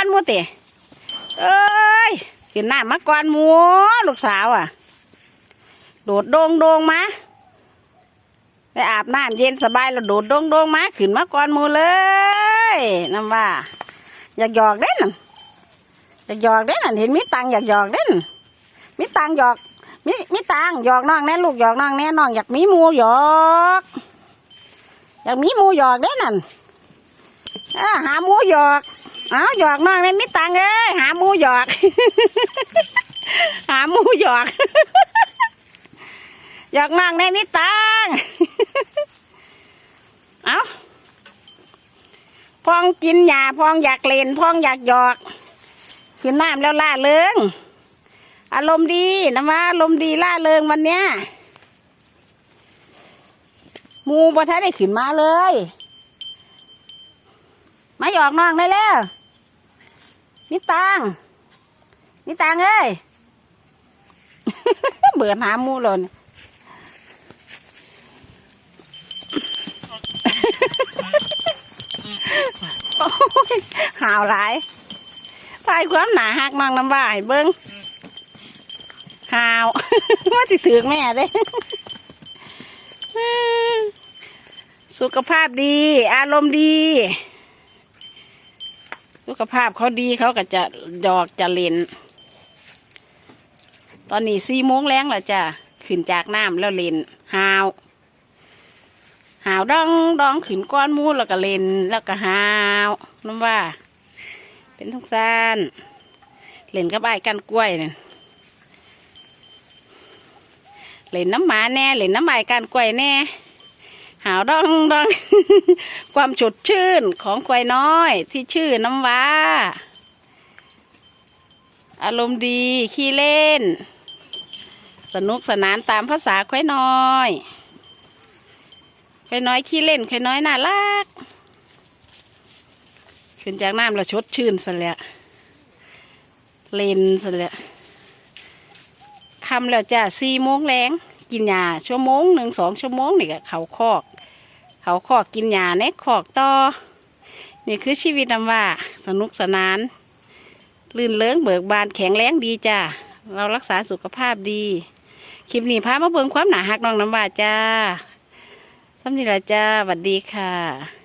ก่อนมูตะเอ้ยขึ้นหน้ำมาก่อนมูลูกสาวอะ โดดโดงโดงมาไปอาบน้ำเย็นสบายแล้วโดดโดงโดงมาขึ้นมาก่อนมูเลยน้ำว่า อยากหยอกเด้นอยากหยอกเด้นเห็นมีตังอยากหยอกเด้นมีตังหยอกมีมีตังหยอกน้องแน่ลูกหยอกน้องแน่น้องอยากมีมูหยอกอยากมีมูหยอกเด้นนั่นหาหมูหยอก อาหยอกน้องเลยมีตังเอ้ยหาหมูหยอก หาหมูหยอก หยอกน้องในมีตังเอาพองกินหญ้าพองอยากเล่นพองอยากหยอกขึ้นน้ำแล้วล่าเริงอารมณ์ดีนะว่าอารมณ์ดีล่าเริงวันเนี้ยหมูบ่ทันได้ขึ้นมาเลย มาหยอกน้องได้แล้ว มีตังค์มีตังเอ้ย เบื่อหามูหล่นโอ้ยหาวหลายทายความหนาหักน้องน้ำบ่ายเบิ้งหาวว่าสิถือแม่เด้สุขภาพดี อารมณ์ดี สุขภาพเขาดีเขาก็จะดอกจะเล่น ตอนนี้สี่โมงแรงแล้วจ้ะขึ้นจากน้ำแล้วเล่นหาวหาวดองดองขึ้นก้อนมูแล้วก็เล่นแล้วก็หาวน้ำว่า เป็นทุกซานเล่นกับไอ้ายกันกล้วยเนี่ยเล่นน้ำหมาแน่เล่นน้ำไอ้กันกล้วยแน่าวดองดอง ความสดชื่นของควายน้อยที่ชื่อน้ำว้า อารมณ์ดีขี้เล่น สนุกสนานตามภาษาควายน้อยควายน้อยขี้เล่นควายน้อยน่ารัก ขึ้นจากน้ำแล้วชดชื่นซะแล้วเล่นซะแล้วคำแล้วจ้ะสี่โมงแรง กินยาชั่วโมงหนึ่งสองชั่วโมงนี่ก็เขาคอก เขาคอกกินยาในคอกต่อนี่คือชีวิตนำว่าสนุกสนานลื่นเลิ้งเบิกบานแข็งแรงดีจ้าเรารักษาสุขภาพดี คลิปนี้พามาเบิ่งความหนาหักน้องน้ำว่าจ้าทำนี่ละจ้าสวัสดีค่ะ